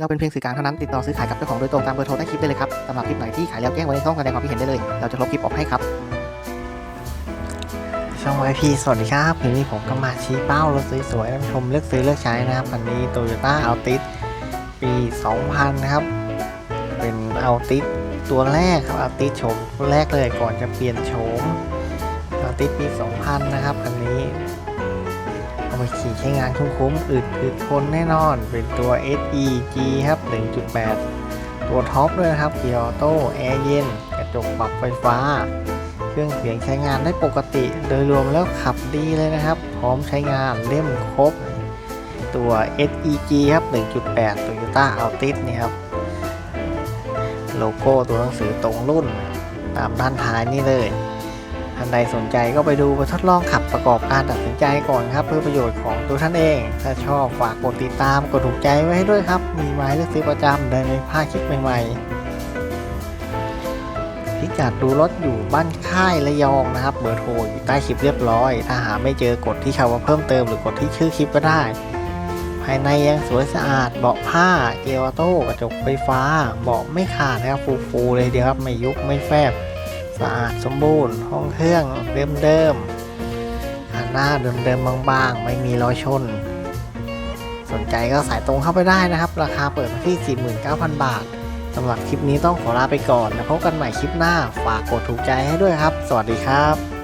เราเป็นเพียงสื่อกลางเท่านั้นติดต่อซื้อขายกับเจ้าของโดยตรงตามเบอร์โทรใต้คลิปได้เลยครับสำหรับคลิปไหนที่ขายแล้วแจ้งไว้ในช่องแสดงความคิดเห็นได้เลย เราจะลบคลิปออกให้ครับ ช่องไวพีสวัสดีครับวันนี้ผมก็มาชี้เป้ารถสวยๆท่านชมเลือกซื้อเลือกใช้นะครับคันนี้ Toyota Altis ปี 2000 นะครับ เป็น Altis ตัวแรกครับ Altis โฉมแรกเลยก่อนจะเปลี่ยนโฉม Altis ปี 2000 นะครับคันนี้ ไปขี่ใช้งานคุ้มๆอึดอึดทนแน่นอน เป็นตัว SEG ครับ 1.8 ตัวท็อปด้วยนะครับเกียร์ออโต้แอร์เย็น กระจกปรับไฟฟ้า เครื่องเสียงใช้งานได้ปกติ โดยรวมแล้วขับดีเลยนะครับ พร้อมใช้งานเล่มครบ ตัว SEG ครับ 1.8 Toyota Altis นี่ครับ โลโก้ตัวหนังสือตรงรุ่น ตามด้านท้ายนี่เลย ท่านใดสนใจก็ไปดูไปทดลองขับประกอบการตัดสินใจก่อนครับ เพื่อประโยชน์ของตัวท่านเอง ถ้าชอบฝากกดติดตามกดถูกใจไว้ให้ด้วยครับ มีไม้เลือกซื้อประจำเดินในภาคคลิปใหม่ๆพิกัดดูรถอยู่บ้านค่ายระยองนะครับ เบอร์โทรอยู่ใต้คลิปเรียบร้อย ถ้าหาไม่เจอกดที่คำว่าเพิ่มเติมหรือกดที่ชื่อคลิปก็ได้ ภายในยังสวยสะอาดเบาะผ้าเกียร์ออโต้กระจกไฟฟ้าเบาะไม่ขาดนะครับฟูๆเลยเดียวครับไม่ยุบไม่แฟบ สะอาดสมบูรณ์ ห้องเครื่องเดิมๆหน้าเดิมๆบางๆ ไม่มีรอยชน สนใจก็สายตรงเข้าไปได้นะครับ ราคาเปิดมาที่ 49,000 บาทสำหรับคลิปนี้ต้องขอลาไปก่อน แล้วพบกันใหม่คลิปหน้า ฝากกดถูกใจให้ด้วยครับ สวัสดีครับ